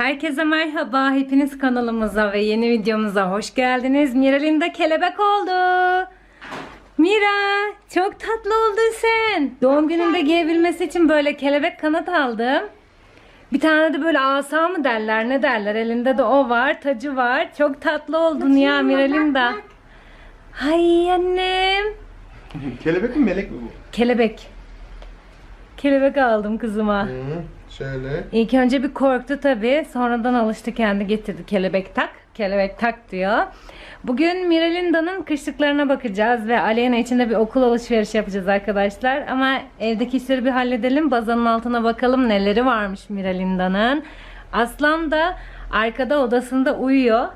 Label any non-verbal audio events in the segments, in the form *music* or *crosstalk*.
Herkese merhaba. Hepiniz kanalımıza ve yeni videomuza hoş geldiniz. Miral'in kelebek oldu. Mira çok tatlı oldun sen. Doğum gününde giyebilmesi için böyle kelebek kanat aldım. Bir tane de böyle asa mı derler ne derler elinde de o var tacı var. Çok tatlı oldun ya Miral'in de. Hay annem. Kelebek mi melek mi bu? Kelebek. Kelebek aldım kızıma. Hı, şöyle. İlk önce bir korktu tabii. Sonradan alıştı kendi getirdi. Kelebek tak, kelebek tak diyor. Bugün Miralinda'nın kışlıklarına bakacağız ve Aleyna için de bir okul alışverişi yapacağız arkadaşlar. Ama evdeki işleri bir halledelim. Bazanın altına bakalım neleri varmış Miralinda'nın. Aslan da arkada odasında uyuyor.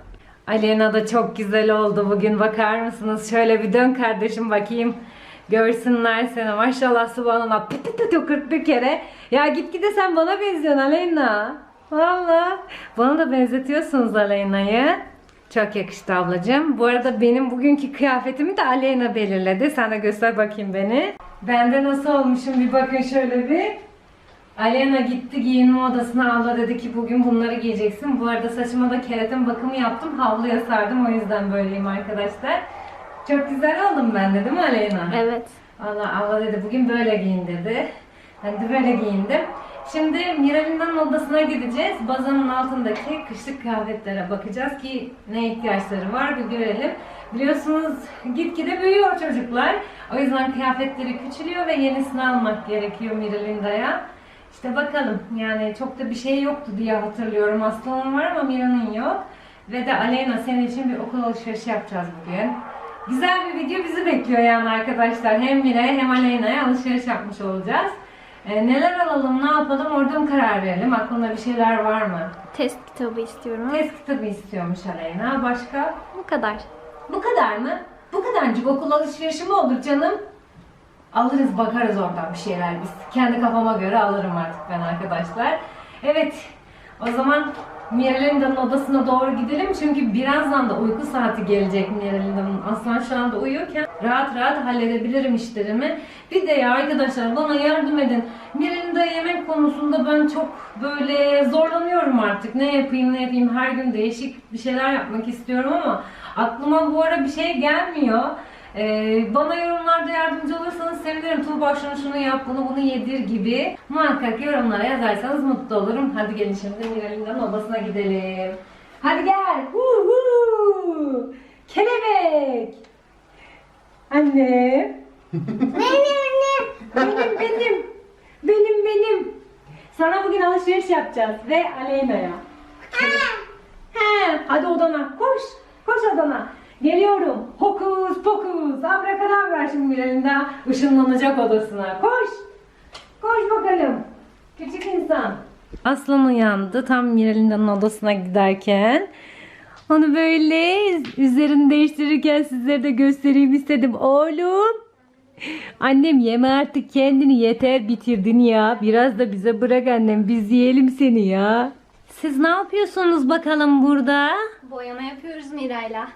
Aleyna da çok güzel oldu bugün. Bakar mısınız? Şöyle bir dön kardeşim bakayım. Görsünler seni. Maşallah subhanallah. Pıt pıt pıt 41 kere. Ya gitgide sen bana benziyorsun Aleyna. Valla. Bana da benzetiyorsunuz Aleyna'yı. Çok yakıştı ablacığım. Bu arada benim bugünkü kıyafetimi de Aleyna belirledi. Sen de göster bakayım beni. Ben de nasıl olmuşum bir bakın şöyle bir. Alena gitti giyinme odasına abla dedi ki bugün bunları giyeceksin. Bu arada saçıma da keratin bakımı yaptım. Havluya sardım o yüzden böyleyim arkadaşlar. Çok güzel oldum ben de değil mi Aleyna? Evet. Allah abla dedi bugün böyle giyin dedi. Ben de böyle giyindim. Şimdi Miralinda'nın odasına gideceğiz. Bazanın altındaki kışlık kıyafetlere bakacağız ki ne ihtiyaçları var bir görelim. Biliyorsunuz gitgide büyüyor çocuklar. O yüzden kıyafetleri küçülüyor ve yenisini almak gerekiyor Miralinda'ya. İşte bakalım yani çok da bir şey yoktu diye hatırlıyorum. Aslanın var ama Mira'nın yok. Ve de Aleyna senin için bir okul alışverişi yapacağız bugün. Güzel bir video bizi bekliyor yani arkadaşlar. Hem Mira'ya hem Aleyna'ya alışveriş yapmış olacağız. Ee, neler alalım, ne yapalım oradan karar verelim. Aklında bir şeyler var mı? Test kitabı istiyorum. Test kitabı istiyormuş Aleyna. Başka? Bu kadar. Bu kadar mı? Bu kadarcık okul alışverişi mi olur canım? Alırız bakarız oradan bir şeyler biz. Kendi kafama göre alırım artık ben arkadaşlar. Evet o zaman Miralinda'nın odasına doğru gidelim. Çünkü birazdan da uyku saati gelecek Miralinda'nın. Aslan şu anda uyuyorken rahat rahat halledebilirim işlerimi. Bir de ya arkadaşlar bana yardım edin. Miralinda yemek konusunda ben çok böyle zorlanıyorum artık. Ne yapayım ne yapayım her gün değişik bir şeyler yapmak istiyorum ama aklıma bu ara bir şey gelmiyor. Ee, bana yorumlarda yardımcı olursanız sevinirim. Tuğba şunu şunu yap, bunu bunu yedir gibi. Muhakkak yorumlara yazarsanız mutlu olurum. Hadi gelin şimdi Miralinda'nın odasına gidelim. Hadi gel. Hu hu. Kelebek. Anne. benim annem. Benim benim. Benim benim. Sana bugün alışveriş yapacağız ve Aleyna'ya. He, hadi odana. Koş. Koş odana. Geliyorum. Hokus pokus. Abrakadabra şimdi elinde ışınlanacak odasına. Koş. Koş bakalım. Küçük insan. Aslan uyandı tam Miralinda'nın odasına giderken. Onu böyle üzerini değiştirirken sizlere de göstereyim istedim. Oğlum. Annem yeme artık kendini yeter bitirdin ya. Biraz da bize bırak annem biz yiyelim seni ya. Siz ne yapıyorsunuz bakalım burada? Boyama yapıyoruz Mira'yla.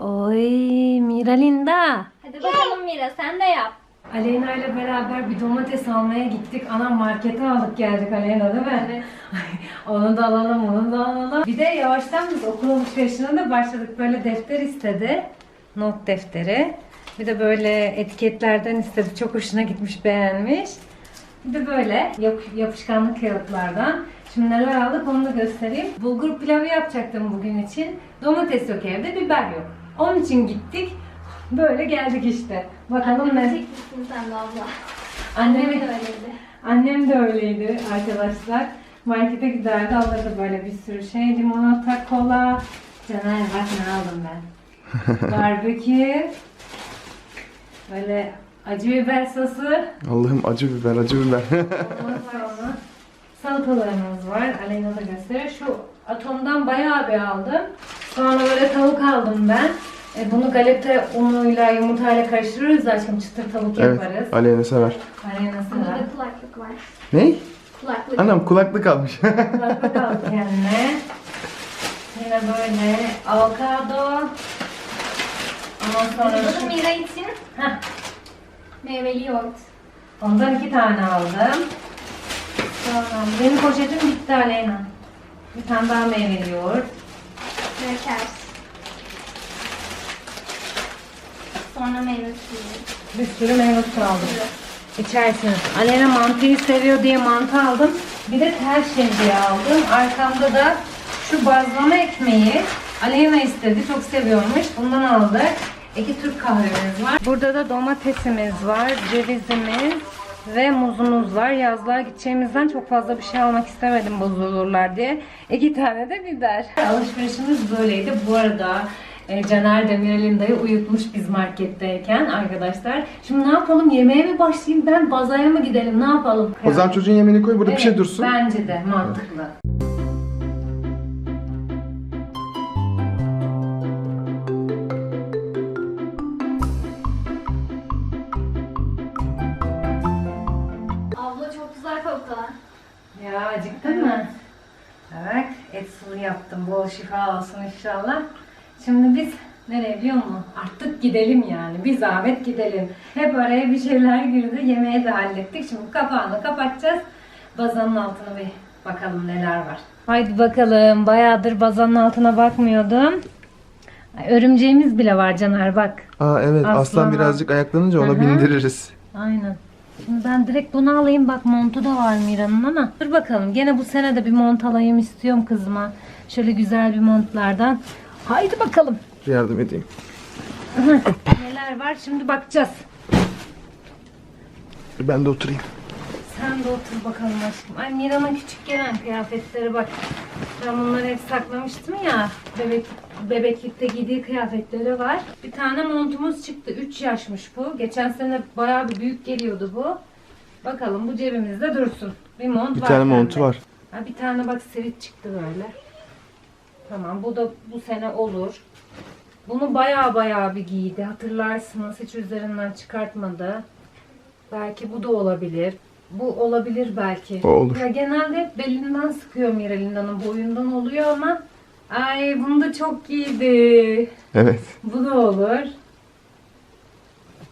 Oy Miralinda. Hadi bakalım Mira sen de yap. Aleyna ile beraber bir domates almaya gittik. Ana markete aldık geldik Aleyna değil mi? Evet. *laughs* onu da alalım, onu da alalım. Bir de yavaştan biz okul alışverişine de başladık. Böyle defter istedi. Not defteri. Bir de böyle etiketlerden istedi. Çok hoşuna gitmiş, beğenmiş. Bir de böyle yap- yapışkanlı kağıtlardan. Şimdi neler aldık onu da göstereyim. Bulgur pilavı yapacaktım bugün için. Domates yok evde, biber yok. Onun için gittik. Böyle geldik işte. Bakalım ne? Çekmişsin sen de abla. Annem Annem de öyleydi. Annem de öyleydi arkadaşlar. Markete giderdi alırdı böyle bir sürü şey. Limonata, kola. Caner bak ne aldım ben. *laughs* Barbekü. Böyle acı biber sosu. Allah'ım acı biber, acı biber. Ondan sonra salatalarımız var. Aleyna da gösterir. Şu atomdan bayağı bir aldım. Sonra böyle tavuk aldım ben. E, bunu galeta unuyla yumurtayla karıştırırız aşkım çıtır tavuk evet, yaparız. Aleyna sever. Sever. da kulaklık var. Ne? Kulaklık. Anam kulaklık almış. *laughs* Kulaklık aldı kendine. Yine böyle avokado. Ondan sonra Burada da Mira için Heh, meyveli yoğurt. ondan iki tane aldım. Sonra benim poşetim bitti Aleyna. Bir tane daha meyveli yoğurt. Kraker. Sonra meyve suyu. Bir sürü meyve suyu aldım. İçersiniz. Alena mantıyı seviyor diye mantı aldım. Bir de tel şehriye aldım. Arkamda da şu bazlama ekmeği. Alena istedi. Çok seviyormuş. Bundan aldık. İki Türk kahvemiz var. Burada da domatesimiz var. Cevizimiz ve muzumuz var. Yazlığa gideceğimizden çok fazla bir şey almak istemedim bozulurlar diye. İki tane de biber. Alışverişimiz böyleydi. Bu arada e, Caner de Miral'in dayı uyutmuş biz marketteyken arkadaşlar. Şimdi ne yapalım? Yemeğe mi başlayayım ben? Bazaya mı gidelim? Ne yapalım? O zaman çocuğun yemeğini koy burada bir şey Evet, dursun. Bence de mantıklı. Abla acıktın mı? Evet, et sulu yaptım. Bol şifa olsun inşallah. Şimdi biz nereye biliyor musun? Artık gidelim yani. Bir zahmet gidelim. Hep araya bir şeyler girdi. Yemeği de hallettik. Şimdi kapağını kapatacağız. Bazanın altına bir bakalım neler var. Haydi bakalım. Bayağıdır bazanın altına bakmıyordum. Ay, Örümceğimiz bile var Caner bak. Aa evet aslan, Aslan birazcık ayaklanınca ona hı. bindiririz. Aynen. Şimdi ben direkt bunu alayım. Bak montu da var Mira'nın ama. Dur bakalım. Gene bu sene de bir mont alayım istiyorum kızıma. Şöyle güzel bir montlardan. Haydi bakalım. Yardım edeyim. Neler var şimdi bakacağız. Ben de oturayım. Sen de otur bakalım aşkım. Ay Mira'nın küçük gelen kıyafetleri bak. Ben bunları hep saklamıştım ya. Bebek, bebeklikte giydiği kıyafetleri var. Bir tane montumuz çıktı. 3 yaşmış bu. Geçen sene bayağı bir büyük geliyordu bu. Bakalım bu cebimizde dursun. Bir mont Bir var. tane bende. montu var. Ha, bir tane bak sivit çıktı böyle. Tamam bu da bu sene olur. Bunu baya baya bir giydi. Hatırlarsınız hiç üzerinden çıkartmadı. Belki bu da olabilir. Bu olabilir belki. O olur. Ya genelde hep belinden sıkıyor Miralinda'nın boyundan oluyor ama ay bunu da çok giydi. Evet. Bu da olur.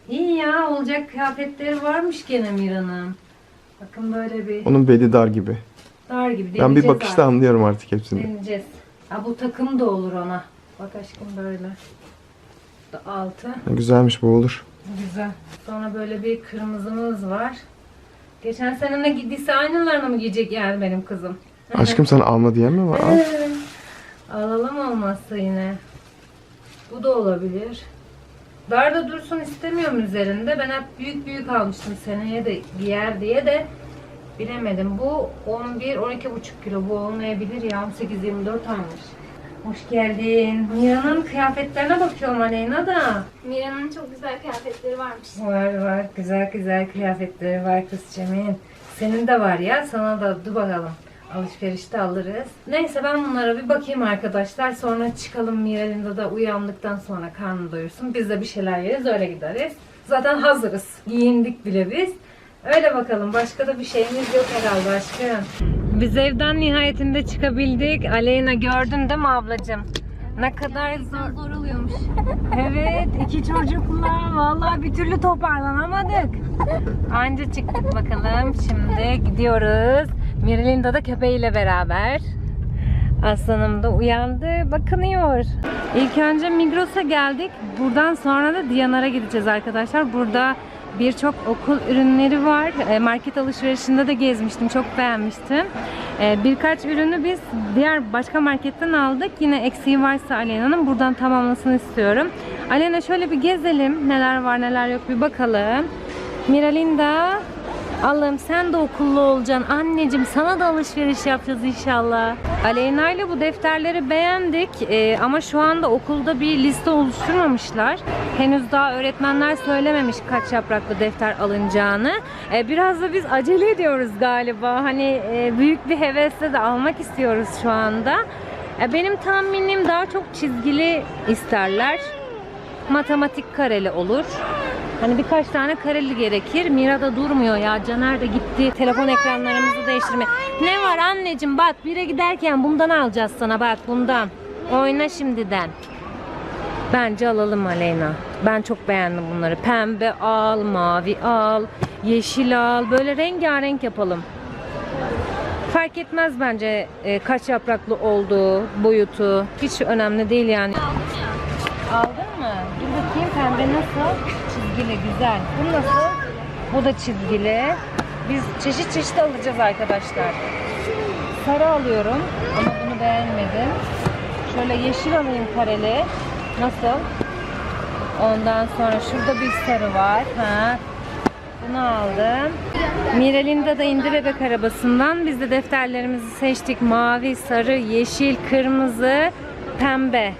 İyi ya olacak kıyafetleri varmış gene Mira'nın. Bakın böyle bir Onun beli dar gibi. dar gibi. Ben bir deneyeceğiz bakışta artık. anlıyorum artık hepsini. Deneyeceğiz. Ha, bu takım da olur ona. Bak aşkım böyle. Bu da altı. Güzelmiş bu olur. Güzel. Sonra böyle bir kırmızımız var. Geçen sene ne giydiyse aynılarını mı giyecek yani benim kızım? *laughs* Aşkım sana alma diyen mi var? Al. *laughs* Alalım olmazsa yine. Bu da olabilir. Dar da dursun istemiyorum üzerinde. Ben hep büyük büyük almıştım seneye de giyer diye de bilemedim. Bu 11 12,5 kilo. Bu olmayabilir ya. 18 24 almış. Hoş geldin. Mira'nın kıyafetlerine bakıyorum Aleyna da. Mira'nın çok güzel kıyafetleri varmış. Var var. Güzel güzel kıyafetleri var kızcağımın. Senin de var ya. Sana da dur bakalım. Alışverişte alırız. Neyse ben bunlara bir bakayım arkadaşlar. Sonra çıkalım Miral'in da uyandıktan sonra karnı doyursun. Biz de bir şeyler yeriz öyle gideriz. Zaten hazırız. Giyindik bile biz. Öyle bakalım. Başka da bir şeyimiz yok herhalde aşkım. Biz evden nihayetinde çıkabildik. Aleyna gördün değil mi ablacığım? Ne kadar zor. Zor oluyormuş. *laughs* Evet, iki çocukla vallahi bir türlü toparlanamadık. Anca çıktık bakalım. Şimdi gidiyoruz. Mirilinda da köpeğiyle beraber. Aslanım da uyandı, bakınıyor. İlk önce Migros'a geldik. Buradan sonra da Diyanar'a gideceğiz arkadaşlar. Burada birçok okul ürünleri var. E, Market alışverişinde de gezmiştim. Çok beğenmiştim. E, Birkaç ürünü biz diğer başka marketten aldık. Yine eksiği varsa Alena'nın buradan tamamlasını istiyorum. Alena şöyle bir gezelim. Neler var neler yok bir bakalım. Miralinda Allah'ım sen de okullu olacaksın. Anneciğim sana da alışveriş yapacağız inşallah. Aleyna ile bu defterleri beğendik Ee, ama şu anda okulda bir liste oluşturmamışlar. Henüz daha öğretmenler söylememiş kaç yapraklı defter alınacağını. Ee, biraz da biz acele ediyoruz galiba. Hani e, büyük bir hevesle de almak istiyoruz şu anda. Ee, benim tahminim daha çok çizgili isterler. Matematik kareli olur. Hani birkaç tane kareli gerekir. Mira da durmuyor ya. Caner de gitti. Telefon ekranlarımızı değiştirme. Ne var anneciğim bak bire giderken bundan alacağız sana bak bundan. Oyna şimdiden. Bence alalım Aleyna. Ben çok beğendim bunları. Pembe al, mavi al, yeşil al. Böyle rengarenk yapalım. Fark etmez bence e, kaç yapraklı olduğu, boyutu. Hiç önemli değil yani. Pembe nasıl? Çizgili güzel. Bu nasıl? Bu da çizgili. Biz çeşit çeşit alacağız arkadaşlar. Sarı alıyorum ama bunu beğenmedim. Şöyle yeşil alayım kareli. Nasıl? Ondan sonra şurada bir sarı var. Ha. Bunu aldım. Miralinda da indi bebek arabasından. Biz de defterlerimizi seçtik. Mavi, sarı, yeşil, kırmızı, pembe.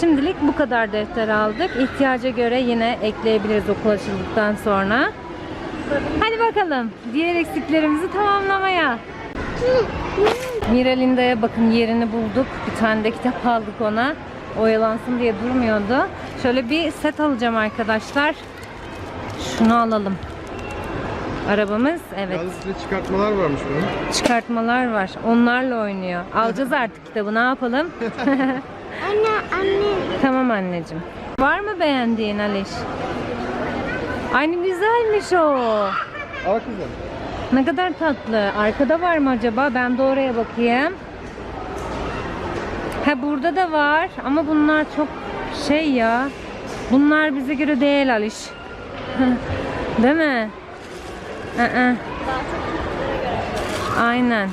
Şimdilik bu kadar defter aldık. İhtiyaca göre yine ekleyebiliriz okul açıldıktan sonra. Hadi bakalım diğer eksiklerimizi tamamlamaya. Miralinda'ya bakın yerini bulduk. Bir tane de kitap aldık ona. Oyalansın diye durmuyordu. Şöyle bir set alacağım arkadaşlar. Şunu alalım. Arabamız evet Yalnız çıkartmalar varmış bunun. çıkartmalar var. Onlarla oynuyor. Alacağız *laughs* artık kitabı ne yapalım? *laughs* Anne anne. Tamam anneciğim. Var mı beğendiğin Aliş? Aynı güzelmiş o. Al kızım. Ne kadar tatlı. Arkada var mı acaba? Ben de oraya bakayım. Ha burada da var ama bunlar çok şey ya. Bunlar bize göre değil Aliş. *laughs* Değil mi? Aa. Aynen.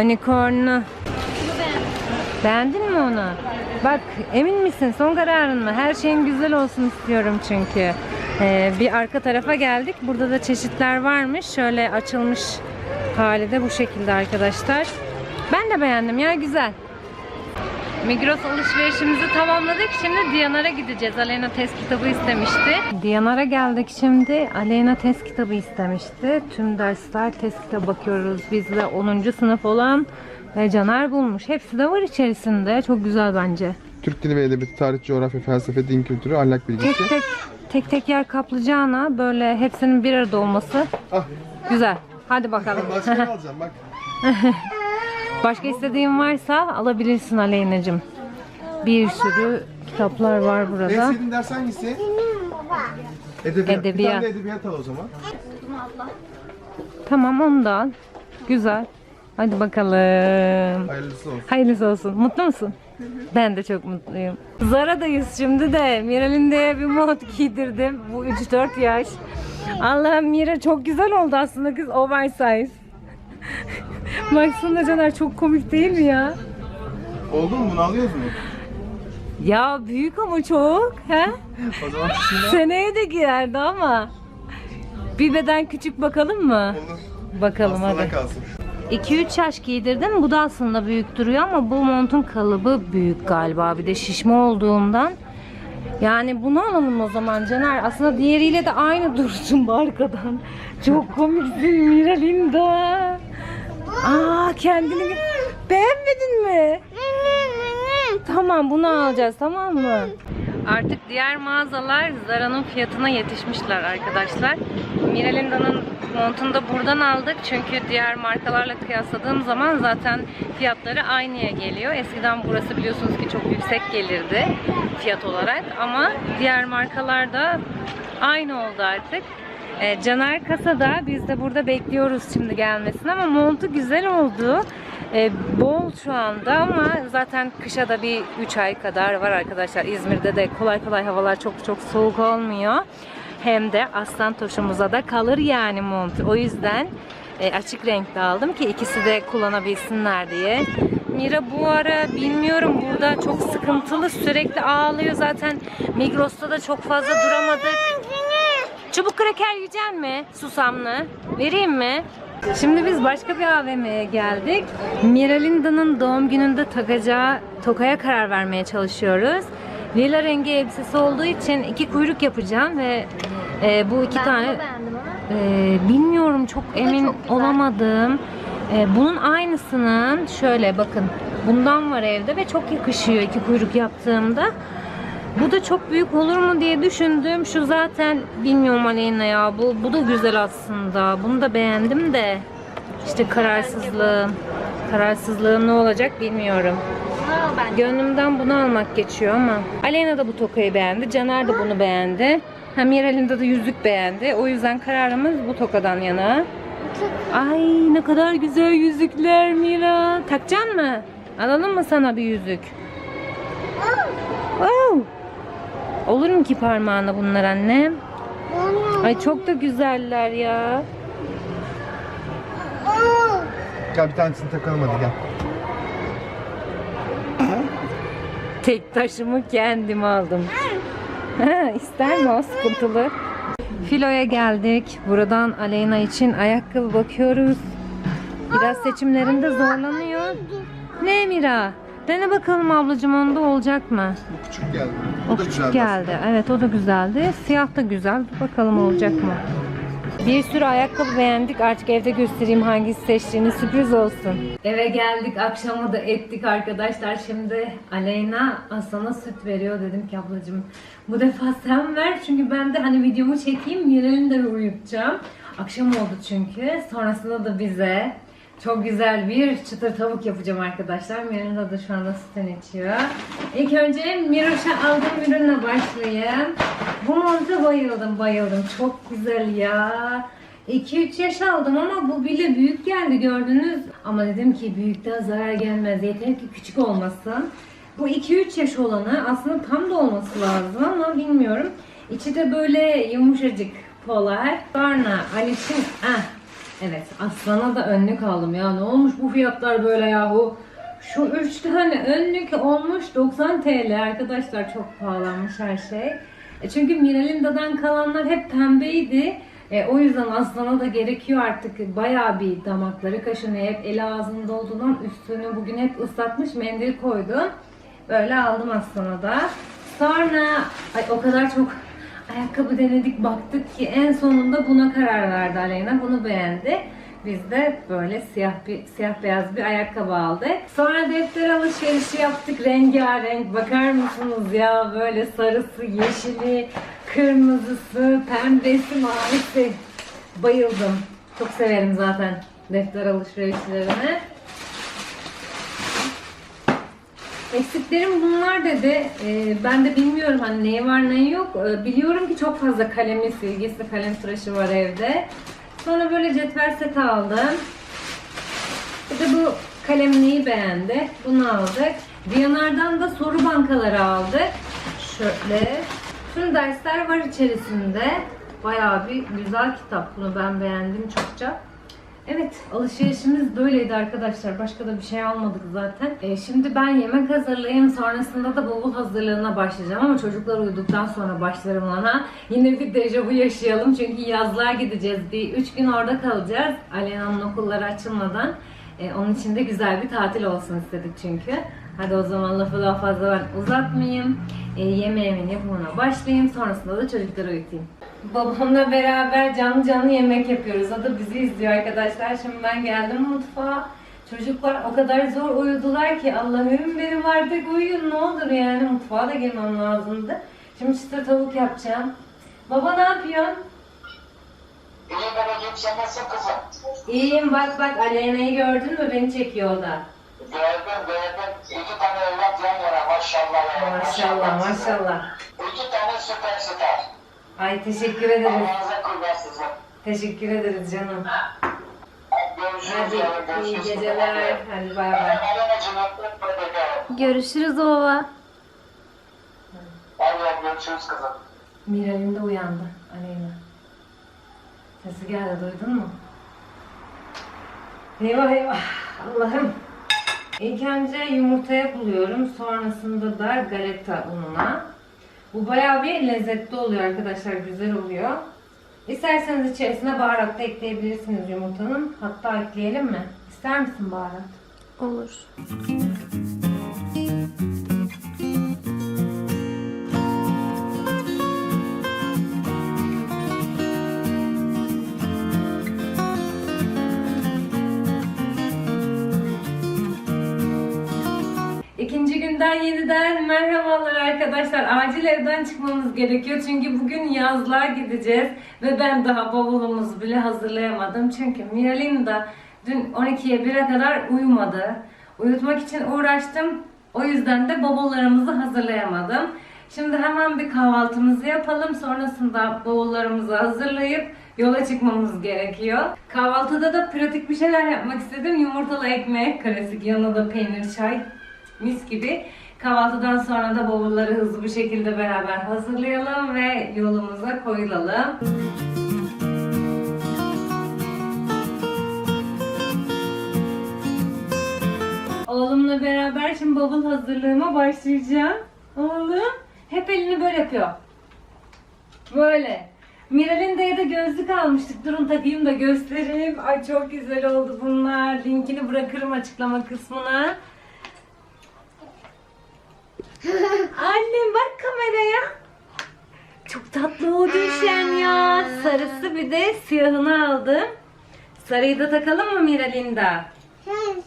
Unicorn'u. Beğendin mi onu? Bak emin misin? Son kararın mı? Her şeyin güzel olsun istiyorum çünkü. Ee, bir arka tarafa geldik. Burada da çeşitler varmış. Şöyle açılmış hali de bu şekilde arkadaşlar. Ben de beğendim ya güzel. Migros alışverişimizi tamamladık. Şimdi Diyanar'a gideceğiz. Aleyna test kitabı istemişti. Diyanar'a geldik şimdi. Aleyna test kitabı istemişti. Tüm dersler test kitabı bakıyoruz. Biz de 10. sınıf olan ve Caner bulmuş. Hepsi de var içerisinde. Çok güzel bence. Türk dili ve edebiyatı, tarih, coğrafya, felsefe, din kültürü, ahlak bilgisi. Tek tek tek tek yer kaplayacağına böyle hepsinin bir arada olması Ah. güzel. Hadi bakalım. Başka ne *laughs* alacağım bak. Başka istediğin varsa alabilirsin Aleyna'cığım. Bir sürü kitaplar var En burada. sevdiğin ders hangisi? Edebiyat. Bir Edebiyat. tane de edebiyat al o zaman. Tamam onu da al. Güzel. Hadi bakalım. Hayırlısı olsun. Hayırlısı olsun. Mutlu musun? Ben de çok mutluyum. Zara'dayız şimdi de. Miral'in bir mont giydirdim. Bu 3-4 yaş. Allah'ım Mira çok güzel oldu aslında kız oversize. *laughs* Baksana Caner çok komik değil mi ya? Oldu mu bunu alıyoruz mu? Ya büyük ama çok. He? O zaman şuna Seneye de giyerdi ama. Bir beden küçük bakalım mı? olur. Bakalım Aslana hadi. kalsın. 2-3 yaş giydirdim. Bu da aslında büyük duruyor ama bu montun kalıbı büyük galiba. Bir de şişme olduğundan. Yani bunu alalım o zaman Caner. Aslında diğeriyle de aynı *laughs* dursun arkadan. Çok komiksin Miralinda. Aa kendini beğenmedin mi? Tamam bunu alacağız tamam mı? Artık diğer mağazalar Zara'nın fiyatına yetişmişler arkadaşlar. Miralinda'nın montunu da buradan aldık. Çünkü diğer markalarla kıyasladığım zaman zaten fiyatları aynıya geliyor. Eskiden burası biliyorsunuz ki çok yüksek gelirdi fiyat olarak. Ama diğer markalarda aynı oldu artık. E, Caner kasada biz de burada bekliyoruz şimdi gelmesini ama montu güzel oldu. E, bol şu anda ama zaten kışa da bir 3 ay kadar var arkadaşlar. İzmir'de de kolay kolay havalar çok çok soğuk olmuyor. Hem de aslan toşumuza da kalır yani mont. O yüzden e, açık renkte aldım ki ikisi de kullanabilsinler diye. Mira bu ara bilmiyorum burada çok sıkıntılı sürekli ağlıyor zaten. Migros'ta da çok fazla duramadık. Çubuk kraker yiyecek mi? Susamlı. Vereyim mi? Şimdi biz başka bir AVM'ye geldik. Miralinda'nın doğum gününde takacağı tokaya karar vermeye çalışıyoruz. Lila rengi elbisesi olduğu için iki kuyruk yapacağım ve e, bu iki tane beğendim ama. e, bilmiyorum çok emin olamadım. E, bunun aynısının şöyle bakın bundan var evde ve çok yakışıyor iki kuyruk yaptığımda. Bu da çok büyük olur mu diye düşündüm. Şu zaten bilmiyorum Aleyna ya. Bu, bu da güzel aslında. Bunu da beğendim de. işte kararsızlığım. Kararsızlığım ne olacak bilmiyorum. Ben Gönlümden bunu almak geçiyor ama. Aleyna da bu tokayı beğendi. Caner de bunu beğendi. Hem Miralinda da yüzük beğendi. O yüzden kararımız bu tokadan yana. Ay ne kadar güzel yüzükler Mira. Takacaksın mı? Alalım mı sana bir yüzük? Wow. Olur mu ki parmağına bunlar annem? Ay çok da güzeller ya. Gel bir tanesini takalım hadi gel. Tek taşımı kendim aldım. Ha, İster mi o sıkıntılı? Filo'ya geldik. Buradan Aleyna için ayakkabı bakıyoruz. Biraz seçimlerinde zorlanıyor. Ne Mira? Dene bakalım ablacığım onda olacak mı? Bu küçük geldi. O küçük geldi. Evet o da güzeldi. Siyah da güzel. Bakalım olacak mı? Bir sürü ayakkabı beğendik. Artık evde göstereyim hangisi seçtiğini sürpriz olsun. Eve geldik. Akşama da ettik arkadaşlar. Şimdi Aleyna sana süt veriyor. Dedim ki ablacığım bu defa sen ver. Çünkü ben de hani videomu çekeyim. Mirel'ini de uyutacağım. Akşam oldu çünkü. Sonrasında da bize çok güzel bir çıtır tavuk yapacağım arkadaşlar. Miranda da şu anda sütünü içiyor. İlk önce Miroş'a aldığım ürünle başlayayım. Bu monta bayıldım bayıldım. Çok güzel ya. 2-3 yaş aldım ama bu bile büyük geldi gördünüz. Ama dedim ki büyükten zarar gelmez. Yeter ki küçük olmasın. Bu 2-3 yaş olanı aslında tam da olması lazım ama bilmiyorum. İçi de böyle yumuşacık polar. Sonra Aliş'in ah Evet Aslan'a da önlük aldım ya. Ne olmuş bu fiyatlar böyle yahu? Şu 3 tane önlük olmuş 90 TL arkadaşlar çok pahalanmış her şey. E çünkü Miralinda'dan kalanlar hep pembeydi. E, o yüzden Aslan'a da gerekiyor artık bayağı bir damakları kaşınıyor. Hep eli ağzında olduğundan üstünü bugün hep ıslatmış mendil koydum. Böyle aldım Aslan'a da. Sonra ay o kadar çok ayakkabı denedik baktık ki en sonunda buna karar verdi Aleyna. Bunu beğendi. Biz de böyle siyah bir siyah beyaz bir ayakkabı aldık. Sonra defter alışverişi yaptık rengarenk. Bakar mısınız ya böyle sarısı, yeşili, kırmızısı, pembesi, mavisi. Bayıldım. Çok severim zaten defter alışverişlerini. Eksiklerim bunlar dedi. Ee, ben de bilmiyorum hani neyi var neyi yok. Ee, biliyorum ki çok fazla kalemi, silgisi, kalem tıraşı var evde. Sonra böyle cetvel seti aldım. Bir de bu kalemliği beğendi. Bunu aldık. Viyanardan da soru bankaları aldık. Şöyle. Tüm dersler var içerisinde. Bayağı bir güzel kitap. Bunu ben beğendim çokça. Evet, alışverişimiz böyleydi arkadaşlar. Başka da bir şey almadık zaten. Ee, şimdi ben yemek hazırlayayım. Sonrasında da bavul hazırlığına başlayacağım. Ama çocuklar uyuduktan sonra başlarım ona. Yine bir dejavu yaşayalım. Çünkü yazlığa gideceğiz. Bir üç gün orada kalacağız. Alena'nın okulları açılmadan. Ee, onun için de güzel bir tatil olsun istedik çünkü. Hadi o zaman lafı daha fazla ben uzatmayayım. Ee, yemeğimin yapımına başlayayım. Sonrasında da çocukları uyutayım. Babamla beraber canlı canlı yemek yapıyoruz. O da bizi izliyor arkadaşlar. Şimdi ben geldim mutfağa. Çocuklar o kadar zor uyudular ki Allah'ım benim artık uyuyun ne olur yani mutfağa da girmem lazımdı. Şimdi çıtır tavuk yapacağım. Baba ne yapıyorsun? İyi babacığım sen nasılsın kızım? İyiyim bak bak Aleyna'yı gördün mü? Beni çekiyor o da. Gördüm gördüm. İki tane evlat yan yana maşallah. ya, Maşallah maşallah. İki tane süperstar. Ay teşekkür ederiz. Allah'ınıza kurban sizin. Teşekkür ederiz canım. Görüşürüz Hadi iyi geceler. Hadi bay bay. Görüşürüz baba. Hadi görüşürüz kızım. Miral'in de uyandı Aleyna. Sesi geldi duydun mu? Eyvah eyvah Allah'ım. İlk önce yumurtaya buluyorum. Sonrasında da galeta ununa. Bu bayağı bir lezzetli oluyor arkadaşlar. Güzel oluyor. İsterseniz içerisine baharat da ekleyebilirsiniz yumurtanın. Hatta ekleyelim mi? İster misin baharat? Olur. Günden yeniden merhabalar arkadaşlar. Acil evden çıkmamız gerekiyor çünkü bugün yazlığa gideceğiz ve ben daha bavulumuzu bile hazırlayamadım. Çünkü Miral'in de dün 12'ye 1'e kadar uyumadı. Uyutmak için uğraştım. O yüzden de bavullarımızı hazırlayamadım. Şimdi hemen bir kahvaltımızı yapalım. Sonrasında bavullarımızı hazırlayıp yola çıkmamız gerekiyor. Kahvaltıda da pratik bir şeyler yapmak istedim. Yumurtalı ekmek, klasik yanına da peynir, çay, mis gibi. Kahvaltıdan sonra da bavulları hızlı bir şekilde beraber hazırlayalım ve yolumuza koyulalım. Oğlumla beraber şimdi bavul hazırlığıma başlayacağım. Oğlum hep elini böyle yapıyor. Böyle. Miral'in de gözlük almıştık. Durun takayım da göstereyim. Ay çok güzel oldu bunlar. Linkini bırakırım açıklama kısmına. Annem bak kameraya. Çok tatlı oldu Düşen ya. Sarısı bir de siyahını aldım. Sarıyı da takalım mı Miralinda?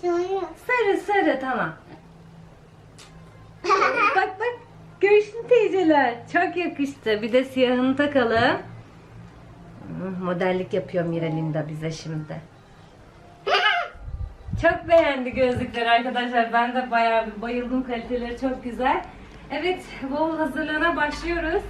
Söyle. Sarı sarı tamam. *laughs* bak bak göğsün teyzeler. Çok yakıştı. Bir de siyahını takalım. Modellik yapıyor Miralinda bize şimdi. Çok beğendi gözlükleri arkadaşlar. Ben de bayağı bir bayıldım. Kaliteleri çok güzel. Evet, bavul hazırlığına başlıyoruz.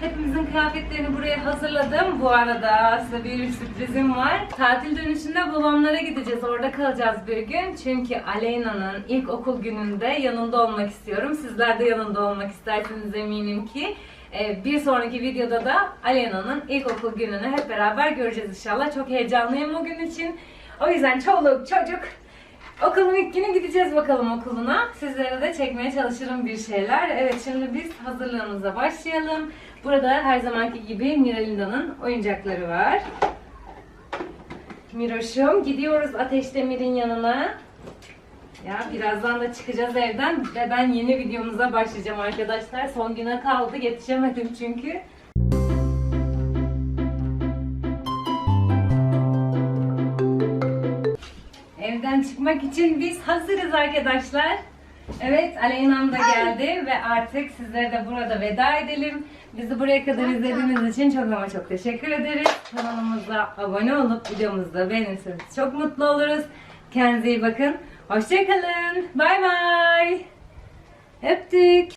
Hepimizin kıyafetlerini buraya hazırladım. Bu arada size bir sürprizim var. Tatil dönüşünde babamlara gideceğiz. Orada kalacağız bir gün. Çünkü Aleyna'nın ilk okul gününde yanında olmak istiyorum. Sizler de yanında olmak istersiniz eminim ki. Ee, Bir sonraki videoda da Aleyna'nın ilk okul gününü hep beraber göreceğiz inşallah. Çok heyecanlıyım o gün için. O yüzden çoluk çocuk Okulun ilk günü gideceğiz bakalım okuluna. Sizlere de çekmeye çalışırım bir şeyler. Evet şimdi biz hazırlığımıza başlayalım. Burada her zamanki gibi Miralinda'nın oyuncakları var. Miroş'um gidiyoruz Ateş Demir'in yanına. Ya birazdan da çıkacağız evden ve ben yeni videomuza başlayacağım arkadaşlar. Son güne kaldı yetişemedim çünkü. Evden çıkmak için biz hazırız arkadaşlar. Evet Aleyna'm da geldi ve artık sizlere de burada veda edelim. Bizi buraya kadar izlediğiniz için çok ama çok teşekkür ederiz. Kanalımıza abone olup videomuzu beğenirseniz çok mutlu oluruz. Kendinize iyi bakın. Hoşçakalın. Bay bay. Öptük.